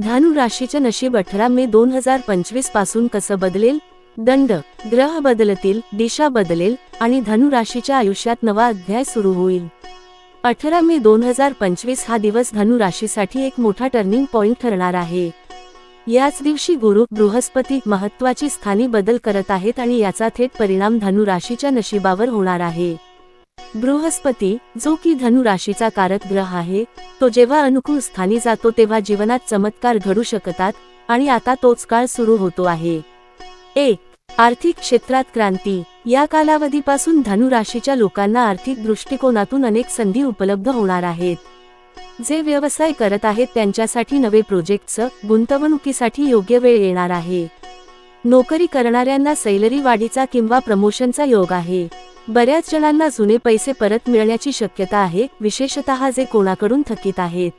धनु राशीचे नशीब अठरा मे दोन हजार पंचवीसपासून कसं बदलेल? दंड ग्रह बदलतील दिशा बदलेल आणि धनु राशीच्या आयुष्यात नवा अध्याय सुरू होईल. अठरा मे दोन हजार पंचवीस हा दिवस धनु राशीसाठी एक मोठा टर्निंग पॉइंट ठरणार आहे. याच दिवशी गुरु बृहस्पती महत्वाची स्थानी बदल करत आहेत आणि याचा थेट परिणाम धनु राशीच्या नशिबावर होणार आहे. बृहस्पती जो की धनुराशीचा कारक ग्रह आहे तो जेव्हा अनुकूल स्थानी जातो तेव्हा जीवनात चमत्कार घडू शकतात आणि आता तोच काळ सुरू होतो आहे. एक आर्थिक क्षेत्रात क्रांती. या कालावधीपासून धनुराशीच्या लोकांना आर्थिक दृष्टिकोनातून अनेक संधी उपलब्ध होणार आहेत. जे व्यवसाय करत आहेत त्यांच्यासाठी नवे प्रोजेक्टचं गुंतवणुकीसाठी योग्य वेळ येणार आहे. नोकरी करणाऱ्यांना सैलरी वाढीचा किंवा प्रमोशनचा योग आहे. बऱ्याच जणांना जुने पैसे परत मिळण्याची शक्यता आहे विशेषतः जे कोणाकडून थकीत आहेत.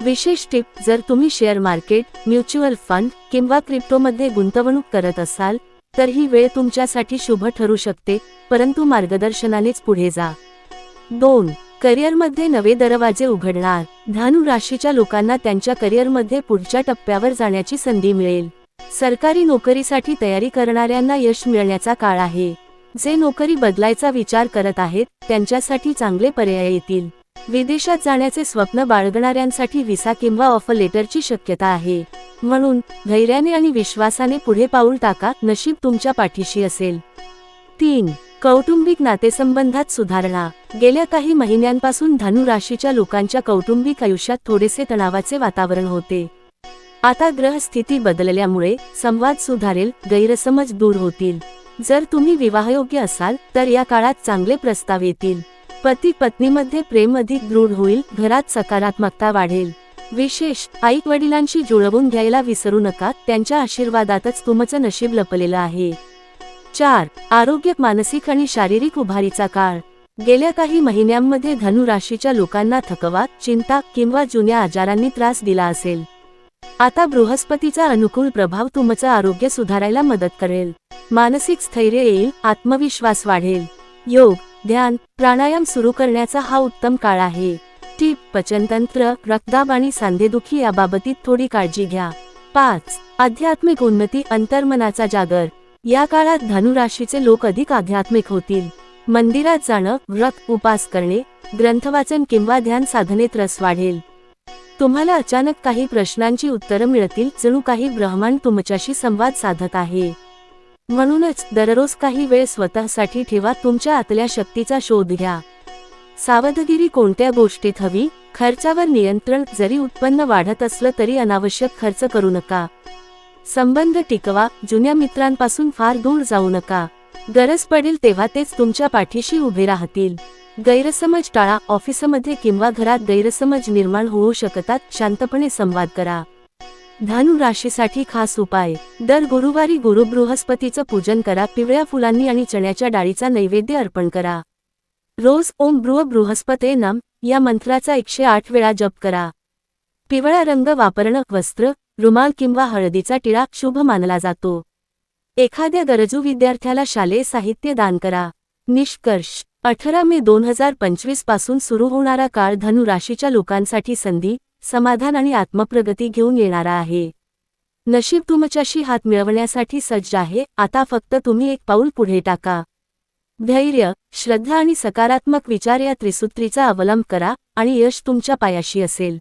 विशेष टिप जर तुम्ही शेअर मार्केट म्युच्युअल फंड किंवा क्रिप्टोमध्ये गुंतवणूक करत असाल तर ही वेळ तुमच्यासाठी शुभ ठरू शकते परंतु मार्गदर्शनानेच पुढे जा. दोन करिअरमध्ये नवे दरवाजे उघडणार. धनु राशीच्या लोकांना त्यांच्या करिअरमध्ये पुढच्या टप्प्यावर जाण्याची संधी मिळेल. सरकारी नोकरीसाठी तयारी करणाऱ्यांना यश मिळण्याचा काळ आहे. जे नोकरी बदलायचा विचार करत आहेत त्यांच्यासाठी चांगले पर्याय येतील. विदेशात जाण्याचे स्वप्न बाळगणाऱ्यांसाठी व्हिसा किंवा ऑफर लेटरची शक्यता आहे. म्हणून धैर्याने आणि विश्वासाने पुढे पाऊल टाका नशीब तुमच्या पाठीशी असेल. तीन कौटुंबिक नातेसंबंधात सुधारणा. गेल्या काही महिन्यांपासून धनु राशीच्या लोकांच्या कौटुंबिक आयुष्यात थोडेसे तणावाचे वातावरण होते. आता ग्रहस्थिती बदलल्यामुळे संवाद सुधारेल गैरसमज दूर होतील. जर तुम्ही विवाहयोग्य असाल तर या काळात चांगले प्रस्ताव येतील. पती पत्नीमध्ये प्रेम अधिक दृढ होईल घरात सकारात्मकता वाढेल. विशेष आई वडिलांशी जुळवून घ्यायला विसरू नका त्यांच्या आशीर्वादातच तुमचं नशीब लपलेलं आहे. चार आरोग्य मानसिक आणि शारीरिक उभारीचा काळ. गेल्या काही महिन्यांमध्ये धनु राशीच्या लोकांना थकवा चिंता किंवा जुन्या आजारांनी त्रास दिला असेल. आता बृहस्पतीचा अनुकूल प्रभाव तुमचं आरोग्य सुधारायला मदत करेल. मानसिक स्थैर्य येईल आत्मविश्वास वाढेल. योग ध्यान प्राणायाम सुरू करण्याचा हा उत्तम काळ आहे. टीप पचनतंत्र रक्तदाब आणि सांधेदुखी याबाबतीत थोडी काळजी घ्या. पाच आध्यात्मिक उन्नती अंतर्मनाचा जागर. या काळात धनुराशीचे लोक अधिक आध्यात्मिक होतील. मंदिरात जाणं व्रत उपास करणे ग्रंथवाचन किंवा ध्यान साधनेत रस वाढेल. तुम्हाला अचानक काही प्रश्नांची उत्तरं मिळतील जणू काही ब्रह्मांड तुमच्याशी संवाद साधत आहे. म्हणूनच दररोज काही वेळ स्वतःसाठी ठेवा तुमच्या आतल्या शक्तीचा शोध घ्या. सावधगिरी कोणत्या गोष्टीत हवी? खर्चावर नियंत्रण जरी उत्पन्न वाढत असलं तरी अनावश्यक खर्च करू नका. संबंध टिकवा जुन्या मित्रांपासून फार दूर जाऊ नका. गरज पडेल तेव्हा तेच तुमच्या पाठीशी उभे राहतील. गैरसमज टाळा. ऑफिसमध्ये किंवा घरात गैरसमज निर्माण होऊ शकतात. शांतपणे संवाद करा. धनु राशीसाठी खास उपाय. दर गुरुवारी गुरु बृहस्पतीचं पूजन करा. पिवळ्या फुलांनी आणि चण्याच्या डाळीचा नैवेद्य अर्पण करा. रोज ओम बृह बृहस्पते नम. या मंत्राचा एकशे आठ वेळा जप करा. पिवळा रंग वापरणं वस्त्र रुमाल किंवा हळदीचा टिळा शुभ मानला जातो. एखाद्या गरजू विद्यार्थ्याला शालेय साहित्य दान करा. निष्कर्ष. अठरा मे दोन हजार पंचवीसपासून सुरू होणारा काळ धनु राशीच्या लोकांसाठी संधी समाधान आणि आत्मप्रगती घेऊन येणारा आहे. नशीब तुमच्याशी हात मिळवण्यासाठी सज्ज आहे आता फक्त तुम्ही एक पाऊल पुढे टाका. धैर्य श्रद्धा आणि सकारात्मक विचार या त्रिसूत्रीचा अवलंब करा आणि यश तुमच्या पायाशी असेल.